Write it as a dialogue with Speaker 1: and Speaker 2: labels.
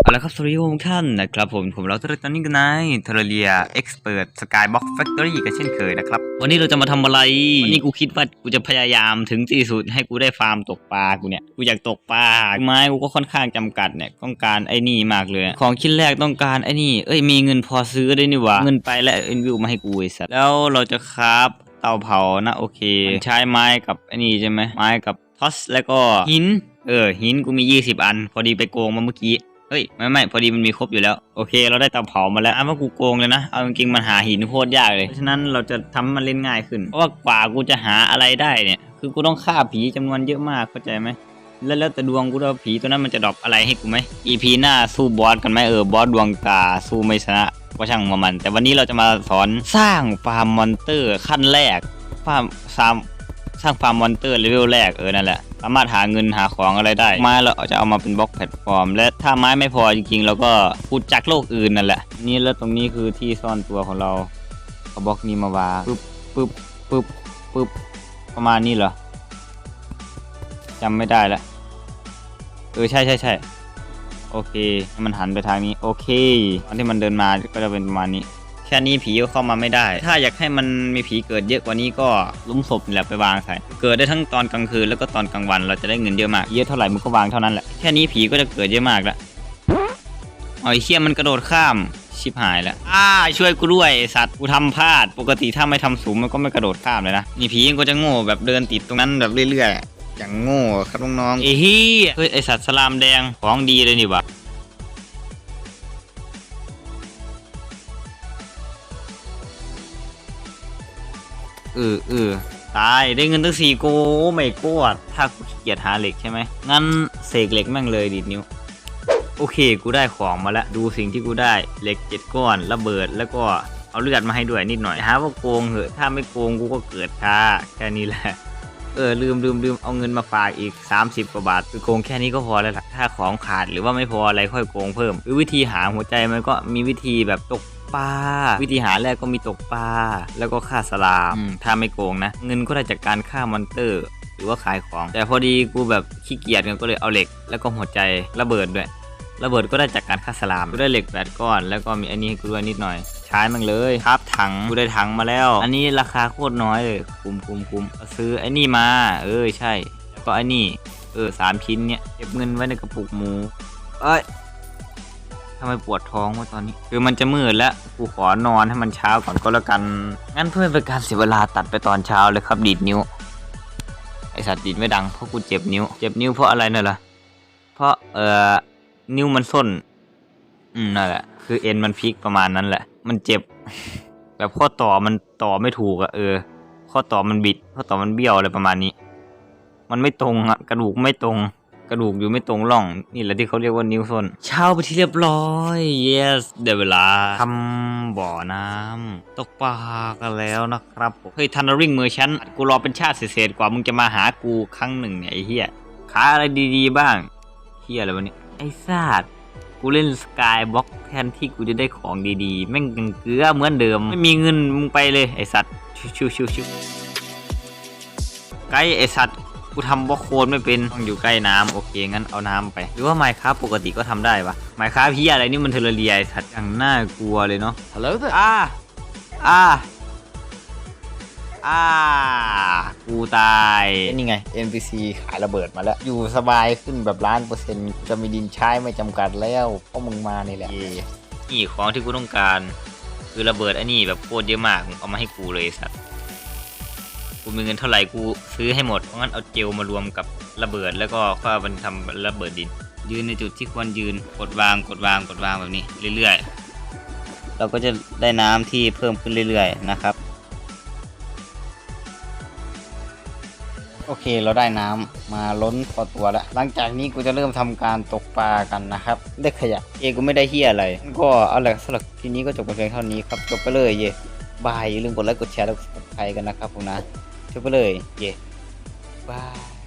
Speaker 1: เอาละครับสวัสดีทุกท่านนะครับผมผมเราตอนนี้กันนายเทเรียเอ็กซ์เพรสสกายบ็อกแฟคทอรี่กันเช่นเคยนะครับ วันนี้เราจะมาทำอะไร วันนี้กูคิดว่ากูจะพยายามถึงที่สุดให้กูได้ฟาร์มตกปลากูเนี่ย กูอยากตกปลาไม้กูก็ค่อนข้างจำกัดเนี่ยต้องการไอ้นี่มากเลย ของชิ้นแรกต้องการไอ้นี่ เอ้ยมีเงินพอซื้อได้นี่หว่าเงินไปและเอ็นวิวมาให้กูไอ้สัสแล้วเราจะคราฟเตาเผานะโอเค ใช้ไม้กับไอ้นี่ใช่ไหมไม้กับทอสแล้วก็หินเออหินกูมี 20 อัน พอดีไปโกงมาเมื่อกี้ เฮ้ยไม่ไม่พอดีมันมีครบอยู่แล้วโอเค เราได้เตาเผามาแล้วอ้าวว่ากูโกงเลยนะเอาจริงๆมันหาหินโคตรยากเลยเพราะฉะนั้นเราจะทำให้มันเล่นง่ายขึ้นเพราะว่ากว่ากูจะหาอะไรได้เนี่ย คือกูต้องฆ่าผีจำนวนเยอะมากเข้าใจไหมแล้วแล้วแต่ดวงกูว่าผีตัวนั้นมันจะดรอปอะไรให้กูไหม EP หน้าสู้บอสกันไหมเออบอสดวงตาสู้ไม่ชนะก็ช่างมามัน แต่วันนี้เราจะมาสอนสร้างฟาร์มมอนเตอร์ขั้นแรกฟาร์มสร้างสร้างฟาร์มมอนเตอร์เลเวลแรกเออนั่นแหละ สามารถหาเงินหาของอะไรได้ ไม้เราจะเอามาเป็นบล็อกแพลตฟอร์ม และถ้าไม้ไม่พอจริงๆเราก็ขุดจากโลกอื่นนั่นแหละ นี่แล้วตรงนี้คือที่ซ่อนตัวของเราเอาบล็อกนี้มาวางปึ๊บปึ๊บปึ๊บปึ๊บประมาณนี้เหรอจำไม่ได้ละเออใช่ใช่ใช่โอเคให้มันหันไปทางนี้ โอเคตอนที่มันเดินมาก็จะเป็นประมาณนี้ ค่นี้ผีก็เข้ามาไม่ได้ ถ้าอยากให้มันมีผีเกิดเยอะกว่านี้ก็ลุมศพนี่แหละไปวางใส่ เกิดได้ทั้งตอนกลางคืนแล้วก็ตอนกลางวันเราจะได้เงินเยอะมาก เยอะเท่าไหร่มึงก็วางเท่านั้นแหละ แค่นี้ผีก็จะเกิดเยอะมากละอ๋ออเชี่ยมันกระโดดข้ามชิบหายแล้วอ้าช่วยกูด้วยสัตว์กูทำพลาด ปกติถ้าไม่ทำสูงมันก็ไม่กระโดดข้ามเลยนะ นี่ผีมันก็จะโง่แบบเดินติดตรงนั้นแบบเรื่อยๆ อย่างโง่ครับน้องๆเอ้ยเฮ้ยเฮ้ยไอสัตว์สลามแดงของดีเลยนี่วะ ออเออตายได้เงินตั้งสี่โกไม่กวดถ้ากูขี้เกียจหาเหล็กใช่ไหมงั้นเสกเหล็กแม่งเลยดีดนิ้ว โอเค กูได้ของมาแล้วดูสิ่งที่กูได้เหล็กเจ็ดก้อนระเบิดแล้วก็เอาเลือดมาให้ด้วยนิดหน่อยหาว่าโกงเหอะถ้าไม่โกงกูก็เกิดช้าแค่นี้แหละเออลืมลืมลืมเอาเงินมาฝากอีก 30กว่าบาทคือโกงแค่นี้ก็พอแล้วล่ะถ้าของขาดหรือว่าไม่พออะไรค่อยโกงเพิ่มหรือวิธีหาหัวใจมันก็มีวิธีแบบตก ปลาวิธีหาแรกก็มีตกปลาแล้วก็ฆ่าสลามอืมถ้าไม่โกงนะ เงินก็ได้จากการฆ่ามอนเตอร์ หรือว่าขายของ แต่พอดีกูแบบขี้เกียจก็เลยเอาเหล็ก แล้วก็หัวใจระเบิดด้วยระเบิดก็ได้จากการฆ่าสลามกูได้เหล็กแปดก้อน แล้วก็มีอันนี้ให้กูด้วยนิดหน่อย ใช้มันเลยครับถังกูได้ถังมาแล้ว อันนี้ราคาโคตรน้อยเลยคุ้มคุ้มคุ้มเอาซื้อไอ้นี่มา เออใช่ แล้วก็ไอ้นี่ เออสามชิ้นเนี้ยเก็บเงินไว้ในกระปุกหมู เอ้ย ทำไมปวดท้องวะตอนนี้ คือมันจะมืดแล้วกูขอนอนให้มันเช้าก่อนก็แล้วกัน งั้นเพื่อเป็นการเสียเวลาตัดไปตอนเช้าเลยครับดีดนิ้ว ไอสัตว์ดีดไม่ดังเพราะกูเจ็บนิ้ว เจ็บนิ้วเพราะอะไรเนี่ยล่ะ เพราะเอ่อนิ้วมันส้น อืมนั่นแหละ คือเอ็นมันพลิกประมาณนั้นแหละ มันเจ็บ แบบข้อต่อมันต่อไม่ถูกอะเออ ข้อต่อมันบิด ข้อต่อมันเบี้ยวอะไรประมาณนี้ มันไม่ตรงอะกระดูกไม่ตรง กระดูกอยู่ไม่ตรงร่อง นี่แหละที่เขาเรียกว่านิ้วส้น เช้าไปที่เรียบร้อย yes เดี๋ยวเวลาทำบ่อน้ำตกปลากันแล้วนะครับผมเฮ้ยทันริงมือฉันกูรอเป็นชาติเศษๆกว่ามึงจะมาหากูครั้งหนึ่งเนี่ยไอ้เหี้ยขาอะไรดีๆบ้างเหี้ยอะไรวะเนี่ยไอ้ซาดกูเล่นสกายบล็อกแทนที่กูจะได้ของดีๆ แม่งยังเกลือเหมือนเดิม ไม่มีเงินมึงไปเลยไอสัตว์ชิวชิวชิวไกด์ไอสัตว์ กูทำบล็อกโคนไม่เป็นต้องอยู่ใกล้น้ำโอเคงั้นเอาน้ำไป หรือว่าไมค์ครับปกติก็ทำได้ปะไมค์ครับพี่อะไรนี่มันเทอร์เรียไอสัตว์อย่างน่ากลัวเลยเนาะ
Speaker 2: Hello there.
Speaker 1: อ่าอ่าอ่ากูตายนี่ไง NPC ขายระเบิดมาแล้ว อยู่สบายขึ้นแบบล้านเปอร์เซ็นต์จะมีดินใช้ไม่จำกัดแล้วเพราะมึงมานี่แหละนี่ของที่กูต้องการ คือระเบิดไอ้นี่แบบโคตรเยอะมากมึงเอามาให้กูเลยไอ้สัตว์ กูมีเงินเท่าไหร่กูซื้อให้หมด เพราะงั้นเอาเจลมารวมกับระเบิดแล้วก็ค่อยมันทำระเบิดดิน ยืนในจุดที่ควรยืนกดวางกดวางกดวางแบบนี้เรื่อยๆ เราก็จะได้น้ำที่เพิ่มขึ้นเรื่อยๆนะครับ โอเคเราได้น้ำมาล้นพอตัวแล้ว หลังจากนี้กูจะเริ่มทำการตกปลากันนะครับ ได้ขยะเอกูไม่ได้เฮียอะไร ก็เอาละสำหรับทีนี้ก็จบไปเพียงเท่านี้ครับจบไปเลยเย่บายอย่าลืมกดไลค์กดแชร์แล้วกดติดตามกันนะครับผมนะ ชุบไปเลย เย่บาย